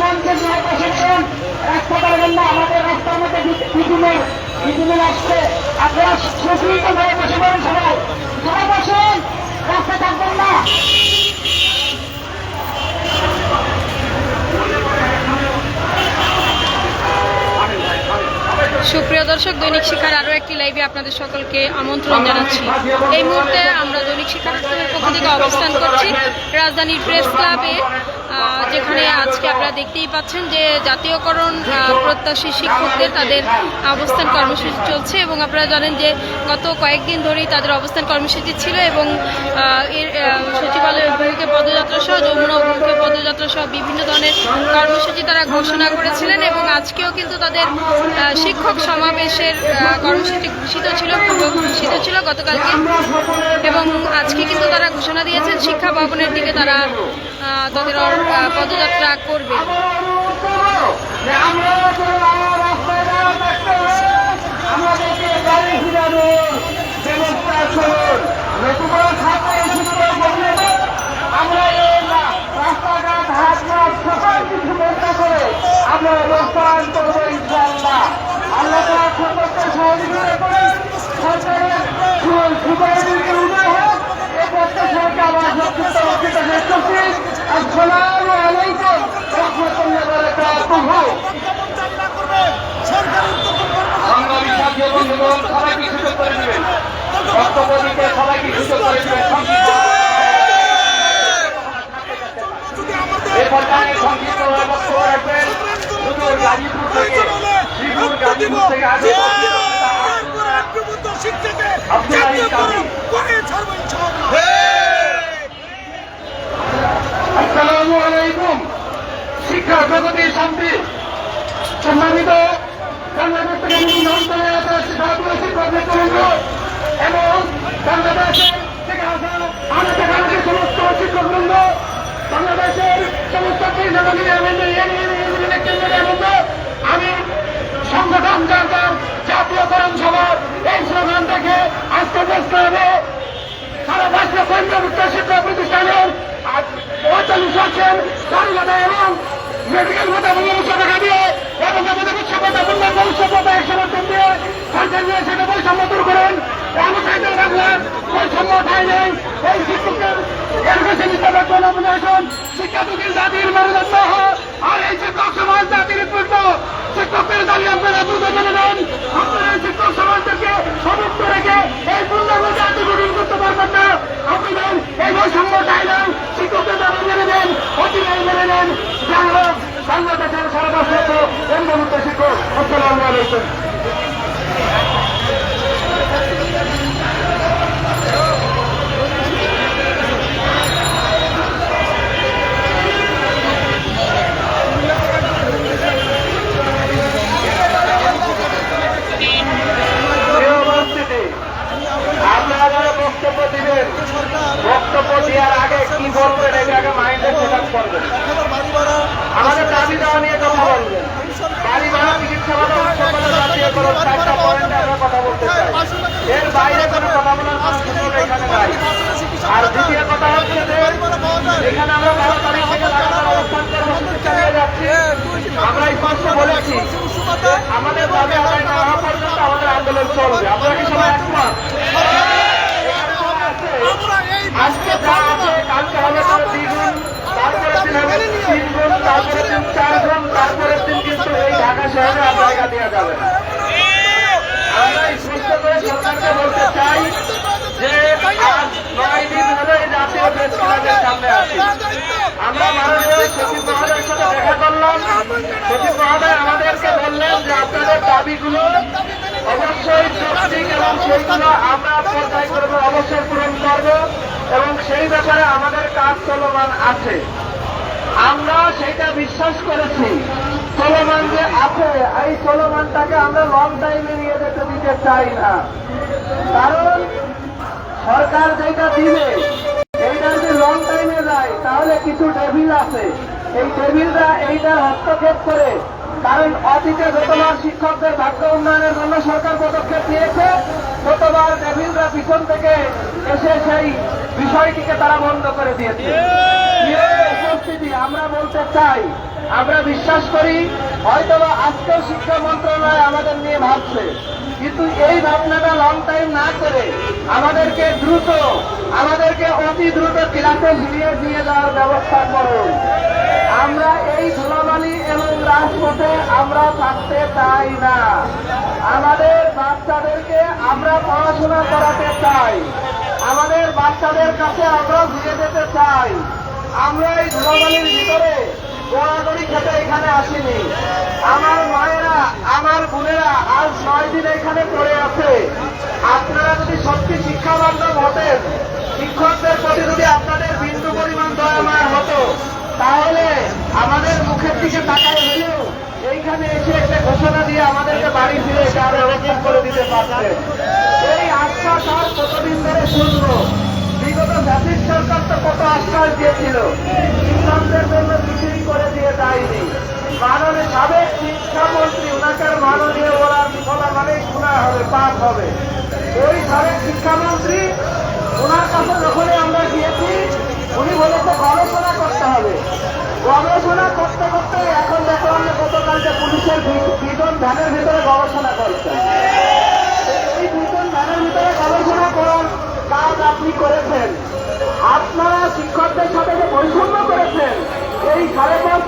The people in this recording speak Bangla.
মঞ্চে জয় বসেছেন। রাস্তা পারবেন না আমাদের রাস্তার মধ্যে বিদ্যুমের বিদ্যুমের আসছে আপনারা সুশৃঙ্খল ভাবে বসে পড়েন সবাই সবাই বসেন রাস্তা থাকবেন না সুপ্রিয় দর্শক দৈনিক শিক্ষার আরও একটি লাইভে আপনাদের সকলকে আমন্ত্রণ জানাচ্ছি এই মুহূর্তে আমরা পক্ষ থেকে অবস্থান করছি। রাজধানীর প্রেস ক্লাবে যেখানে আজকে আপনারা দেখতেই পাচ্ছেন যে জাতীয়করণ প্রত্যাশী শিক্ষকদের তাদের অবস্থান কর্মসূচি চলছে এবং আপনারা জানেন যে গত কয়েকদিন ধরেই তাদের অবস্থান কর্মসূচি ছিল এবং এর সচিবালয় অভিমুখে পদযাত্রা সহ, যমুনা অভিমুখে পদযাত্রা সহ বিভিন্ন ধরনের কর্মসূচি তারা ঘোষণা করেছিলেন এবং আজকেও কিন্তু তাদের শিক্ষক সমাবেশের কর্মসূচি ঘোষিত ছিল ঘোষিত ছিল গতকালকে। এবং আজকে কিন্তু তারা ঘোষণা দিয়েছেন শিক্ষা ভবনের দিকে তারা তাদের পদযাত্রা করবে যে আমরা কোনো রাস্তায় না থাকতে আমাদেরকে গাড়ি ফিরানোর ব্যবস্থা করুন নতুবা ছাত্র শিক্ষক বললে আমরা এই না- রাস্তাঘাট হাট মাঠ সকল কিছু বন্ধ করে আমরা অবস্থান করব ইনশাআল্লাহ আল্লাহ তাআলা সকলকে সহযোগিতা করেন সরকারের সু- সুপারিশকে উদয় হোক এই প্রত্যাশাকে আবার সংক্ষিপ্ত বক্তৃতা শেষ করছি আসসালামু আলাইকুম রহমতুল্লাহ বারাকাতুহু সংগ্রামী সাথী বন্ধুগণ সবাইকে সুযোগ করে দিবেন বক্তব্য দিতে সবাইকে সুযোগ করে দিবেন সংক্ষিপ্ত এ পর্যায়ে সংক্ষিপ্ত বক্তব্য রাখবেন সুদূর গাজীপুর থেকে শ্রীপুর গাজীপুর থেকে আগে আব্দুল আলী কাজী আসসালামু আলাইকুম। শিক্ষা জগতে শান্তি। সম্মানিত বাংলাদেশ থেকে বিভিন্ন অঞ্চলে শিক্ষক এবং বাংলাদেশের থেকে আসা আমাদের সমস্ত শিক্ষকবৃন্দ বাংলাদেশের সমস্ত কেন্দ্রের আমি সংগঠন যার জাতীয়করণ সভার এই স্লোগান থেকে আজকে ব্যস্ত হবে সারা কেন্দ্রভুক্ত শিক্ষা প্রতিষ্ঠানের পঁয়তাল্লিশ আছেন এবং মেডিকেল ভাতা পনেরোশো টাকা দিয়ে এবং উৎসবতা মূল্য ভবিষ্যৎ এক সমর্থন দিয়ে সরকার নিয়ে সেটা বৈষম্য দূর করেন। আর এই দাঁড়িয়ে আপনারা দ্রুত মেনে আপনারা শিক্ষক সমাজদেরকে সমুক্ত রেখে এই পূর্ণাঙ্গ জাতি গঠন করতে পারবেন না আপনাদের এই বৈষম্য চাই না শিক্ষকদের দাবি মেনে নেন অতিবাহী মেনে নেন যাই হোক বাংলাদেশের সর্বশ্রেষ্ঠ বন্ধুত্ব শিক্ষক আসসালামু আলাইকুম প্রিয় উপস্থিতি আপনারা যারা বক্তব্য দিবেন বক্তব্য দেওয়ার আগে কি বলবেন এটা আগে মাইন্ডে সেট আপ করবেন আমাদের দাবি দেওয়া নিয়ে কথা বলবেন বাড়ি ভাড়া চিকিৎসা ভাড়া উৎসব জাতীয়করণ চারটা পয়েন্টে আমরা কথা বলতে চাই এর বাইরে কোনো কথা বলার কোনো সুযোগ এখানে নাই আর দ্বিতীয় কথা হচ্ছে যে এখানে আমরা আমরা স্পষ্ট বলেছি। আমাদের দাবি আমাদের আন্দোলন চলবে। আপনারা কি সবাই একমত? আজকে যা আছে, কালকে হবে তার দ্বিগুণ তারপরে হবে তিন দিন কিন্তু এই ঢাকা শহরে আর জায়গা দেওয়া যাবে না আমরা স্পষ্ট করে সরকারকে বলতে চাই যে আজ নয় দিন হলো এই জাতীয় প্রেস ক্লাবের সামনে আছি আমরা মাননীয় সচিব মহোদয়ের সাথে দেখা করলাম। সচিব মহোদয় আমাদেরকে বললেন যে আপনাদের দাবিগুলো অবশ্যই যৌক্তিক এবং সেইগুলো আমরা পর্যায় করব, অবশ্যই পূরণ করব এবং সেই ব্যাপারে আমাদের কাজ চলমান আছে। আমরা সেটা বিশ্বাস করেছি। চলমান যে আছে, এই চলমানটাকে আমরা লং টাইমে নিয়ে যেতে দিতে চাই না। কারণ সরকার যেটা দিবে এইটা যদি লং টাইমে যায় তাহলে কিছু টেবিল আছে এই টেবিলরা এইটার হস্তক্ষেপ করে, কারণ অতীতে যতবার শিক্ষকদের ভাগ্য উন্নয়নের জন্য সরকার পদক্ষেপ নিয়েছে, ততবার ডেভিলরা পিছন থেকে এসে সেই বিষয়টিকে তারা বন্ধ করে দিয়েছে। উপস্থিতি, আমরা বলতে চাই, আমরা বিশ্বাস করি, হয়তোবা আজকেও শিক্ষা মন্ত্রণালয় আমাদের নিয়ে ভাবছে, কিন্তু এই ভাবনাটা লং টাইম না করে আমাদেরকে দ্রুত, আমাদেরকে অতি দ্রুত ক্লাসে ফিরিয়ে দিয়ে যাওয়ার ব্যবস্থা করুন। আমরা এই ধুলাবালি এবং রাজপথে আমরা থাকতে চাই না। আমাদের বাচ্চাদেরকে আমরা পড়াশোনা করাতে চাই। আমাদের বাচ্চাদের কাছে আমরা ফিরে যেতে চাই। আমরা এই ধুলাবালির ভিতরে গোড়াগড়ি খেতে এখানে আসিনি। আমার মায়েরা, আমার বোনেরা আজ নয় দিন এখানে পড়ে আছে। আপনারা যদি সত্যি শিক্ষা বান্ধব হতেন, শিক্ষকদের প্রতি যদি আপনাদের বিন্দু পরিমাণ দয়া মায়া হতো তাহলে আমাদের মুখের দিকে তাকায় হলেও এইখানে এসে একটা ঘোষণা দিয়ে আমাদেরকে বাড়ি ফিরে যাওয়ার ব্যবস্থা করে দিতে পারতেন এই আশ্বাস আর কতদিন ধরে শুনব? বিগত জাতির সরকার তো কত আশ্বাস দিয়েছিল। শিক্ষকদের জন্য কিছুই করে দিয়ে যায়নি। মাননীয় সাবেক শিক্ষামন্ত্রী ওনাকে আর মাননীয় বলা বলা মানে শোনা হবে পাপ হবে। ওই সাবেক শিক্ষামন্ত্রী, ওনার কাছে যখনই আমরা গিয়েছি, উনি বলেছে গবেষণা করতে হবে। গবেষণা করতে করতে এখন দেখলাম যে গতকালকে পুলিশের বি- বিজন ধ্যানের ভিতরে গবেষণা করছে এই বিজন ধ্যানের ভিতরে গবেষণা করার কাজ আপনি করেছেন আপনারা শিক্ষকদের সাথে যে বৈষম্য করেছেন এই সাড়ে পাঁচ